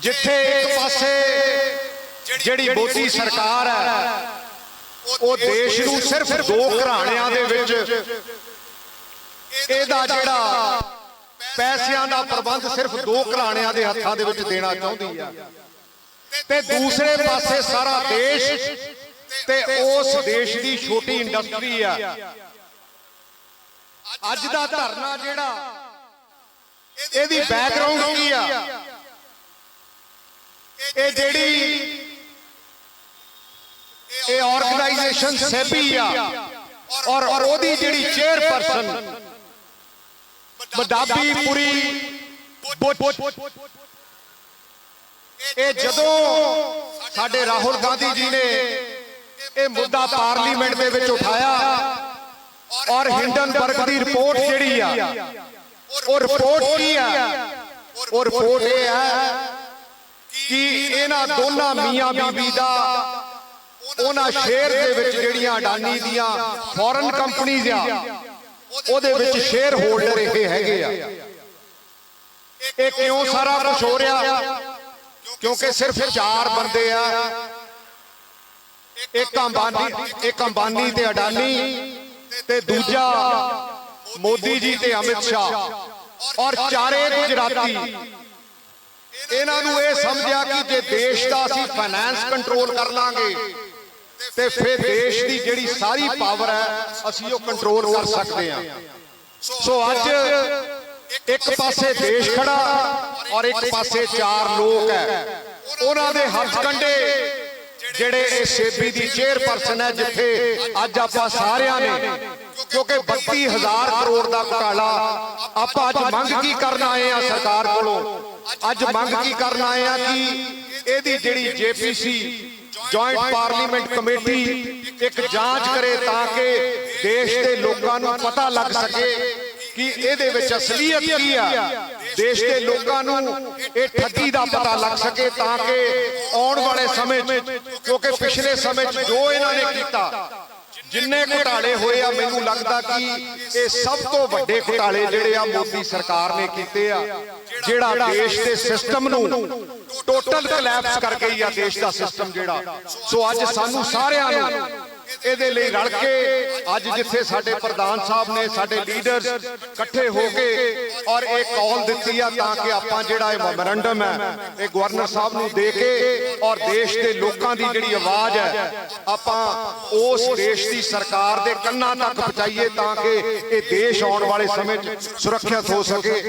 ਜਿੱਥੇ ਇੱਕ ਪਾਸੇ ਜਿਹੜੀ ਮੋਦੀ ਸਰਕਾਰ ਹੈ ਉਹ ਦੇਸ਼ ਨੂੰ ਸਿਰਫ ਦੋ ਘਰਾਣਿਆਂ ਦੇ ਵਿੱਚ ਇਹਦਾ ਜਿਹੜਾ ਪੈਸਿਆਂ ਦਾ ਪ੍ਰਬੰਧ ਸਿਰਫ ਦੋ ਘਰਾਣਿਆਂ ਦੇ ਹੱਥਾਂ ਦੇ ਵਿੱਚ ਦੇਣਾ ਚਾਹੁੰਦੀ ਆ। ਤੇ ਦੂਸਰੇ ਪਾਸੇ ਸਾਰਾ ਦੇਸ਼ ਤੇ ਉਸ ਦੇਸ਼ ਦੀ ਛੋਟੀ ਇੰਡਸਟਰੀ ਆ। ਅੱਜ ਦਾ ਧਰਨਾ ਜਿਹੜਾ ਇਹਦੀ ਬੈਕਗ੍ਰਾਉਂਡ ਕੀ ਆ? ਇਹ ਜਿਹੜੀ ਇਹ ਆਰਗੇਨਾਈਜੇਸ਼ਨ ਸੈਬੀ ਆ ਔਰ ਉਹਦੀ ਜਿਹੜੀ ਚੇਅਰਪਰਸਨ ਮਦਾਬੀ ਪੁਰੀ ਇਹ ਜਦੋਂ ਸਾਡੇ ਰਾਹੁਲ ਗਾਂਧੀ ਜੀ ਨੇ ਇਹ ਮੁੱਦਾ ਪਾਰਲੀਮੈਂਟ ਦੇ ਵਿੱਚ ਉਠਾਇਆ ਔਰ ਹਿੰਡਨਬਰਗ ਦੀ ਰਿਪੋਰਟ ਜਿਹੜੀ ਆ, ਉਹ ਰਿਪੋਰਟ ਕੀ ਆ? ਉਹ ਰਿਪੋਰਟ ਇਹ ਹੈ ਕਿ ਇਹਨਾਂ ਦੋਨਾਂ ਮੀਆਂ ਬੀਬੀ ਦਾ ਉਹਨਾਂ ਸ਼ੇਅਰ ਦੇ ਵਿੱਚ ਜਿਹੜੀਆਂ ਅਡਾਨੀ ਦੀਆਂ ਫੋਰਨ ਕੰਪਨੀਆਂ ਆ, ਉਹਦੇ ਵਿੱਚ ਸ਼ੇਅਰ ਹੋਲਡਰ ਇਹ ਹੈਗੇ ਆ। ਇਹ ਕਿਉਂ ਸਾਰਾ ਕੁਝ ਹੋ ਰਿਹਾ? ਕਿਉਂਕਿ ਸਿਰਫ ਚਾਰ ਬੰਦੇ ਆ। ਇੱਕ ਅੰਬਾਨੀ ਇੱਕ ਅੰਬਾਨੀ ਤੇ ਅਡਾਨੀ ਤੇ ਦੂਜਾ ਮੋਦੀ ਜੀ ਤੇ ਅਮਿਤ ਸ਼ਾਹ। ਔਰ ਚਾਰੇ ਗੁਜਰਾਤੀ ਇਹਨਾਂ ਨੂੰ ਇਹ ਸਮਝਿਆ ਕਿ ਜੇ ਦੇਸ਼ ਦਾ ਅਸੀਂ ਫਾਈਨੈਂਸ ਕੰਟਰੋਲ ਕਰ ਲਾਂਗੇ, ਤੇ ਫਿਰ ਦੇਸ਼ ਦੀ ਜਿਹੜੀ ਸਾਰੀ ਪਾਵਰ ਹੈ, ਅਸੀਂ ਉਹ ਕੰਟਰੋਲ ਕਰ ਸਕਦੇ ਹਾਂ। ਸੋ ਅੱਜ ਇੱਕ ਪਾਸੇ ਦੇਸ਼ ਖੜਾ ਔਰ ਇੱਕ ਪਾਸੇ ਚਾਰ ਲੋਕ ਹੈ। ਉਹਨਾਂ ਦੇ ਹੱਥ ਕੰਡੇ ਜਿਹੜੇ ਇਹ ਸੇਬੀ ਦੀ ਚੇਅਰਪਰਸਨ ਹੈ, ਜਿੱਥੇ ਅੱਜ ਆਪਾਂ ਸਾਰਿਆਂ ਨੇ, ਕਿਉਂਕਿ 32000 ਕਰੋੜ ਦਾ ਘੁਟਾਲਾ ਆਪਾਂ ਅੱਜ ਮੰਗ ਕੀ ਕਰਨ ਆਏ ਆ ਸਰਕਾਰ ਕੋਲੋਂ? ਅੱਜ ਮੰਗ ਕੀ ਕਰਨ ਆਏ ਆ ਕਿ ਇਹਦੀ ਜਿਹੜੀ ਜੇਪੀਸੀ ਜੁਆਇੰਟ ਪਾਰਲੀਮੈਂਟ ਕਮੇਟੀ ਇੱਕ ਜਾਂਚ ਕਰੇ ਤਾਂ ਕਿ ਦੇਸ਼ ਦੇ ਲੋਕਾਂ ਨੂੰ ਪਤਾ ਲੱਗ ਸਕੇ ਕਿ ਇਹਦੇ ਵਿੱਚ ਅਸਲੀਅਤ ਕੀ ਆ। ਦੇਸ਼ ਦੇ ਲੋਕਾਂ ਨੂੰ ਇਹ ਠੱਗੀ ਦਾ ਪਤਾ ਲੱਗ ਸਕੇ ਤਾਂ ਕਿ ਆਉਣ ਵਾਲੇ ਸਮੇਂ 'ਚ, ਕਿਉਂਕਿ ਪਿਛਲੇ ਸਮੇਂ 'ਚ ਜੋ ਇਹਨਾਂ ਨੇ ਕੀਤਾ ਜਿੰਨੇ ਘੁਟਾਲੇ ਹੋਏ ਆ, ਮੈਨੂੰ ਲੱਗਦਾ ਕਿ ਇਹ ਸਭ ਤੋਂ ਵੱਡੇ ਘੁਟਾਲੇ ਜਿਹੜੇ ਆ ਮੋਦੀ ਸਰਕਾਰ ਨੇ ਕੀਤੇ ਆ, ਜਿਹੜਾ ਦੇਸ਼ ਦੇ ਸਿਸਟਮ ਨੂੰ ਟੋਟਲ ਕਲੈਪਸ ਕਰ ਗਈ ਆ, ਦੇਸ਼ ਦਾ ਸਿਸਟਮ ਜਿਹੜਾ। ਸੋ ਅੱਜ ਸਾਨੂੰ ਸਾਰਿਆਂ ਨੂੰ ਇਹਦੇ ਲਈ ਰਲ ਕੇ ਅੱਜ ਜਿੱਥੇ ਸਾਡੇ ਪ੍ਰਧਾਨ ਸਾਹਿਬ ਨੇ, ਸਾਡੇ ਲੀਡਰਸ ਇਕੱਠੇ ਹੋ ਕੇ ਔਰ ਇਹ ਕਾਲ ਦਿੱਤੀ ਆ ਤਾਂ ਕਿ ਆਪਾਂ ਜਿਹੜਾ ਇਹ ਮੈਮੋਰੈਂਡਮ ਹੈ, ਇਹ ਗਵਰਨਰ ਸਾਹਿਬ ਨੂੰ ਦੇ ਕੇ ਔਰ ਦੇਸ਼ ਦੇ ਲੋਕਾਂ ਦੀ ਜਿਹੜੀ ਆਵਾਜ਼ ਹੈ, ਆਪਾਂ ਉਸ ਦੇਸ਼ ਦੀ ਸਰਕਾਰ ਦੇ ਕੰਨਾਂ ਤੱਕ ਪਹੁੰਚਾਈਏ ਤਾਂ ਕਿ ਇਹ ਦੇਸ਼ ਆਉਣ ਵਾਲੇ ਸਮੇਂ 'ਚ ਸੁਰੱਖਿਅਤ ਹੋ ਸਕੇ।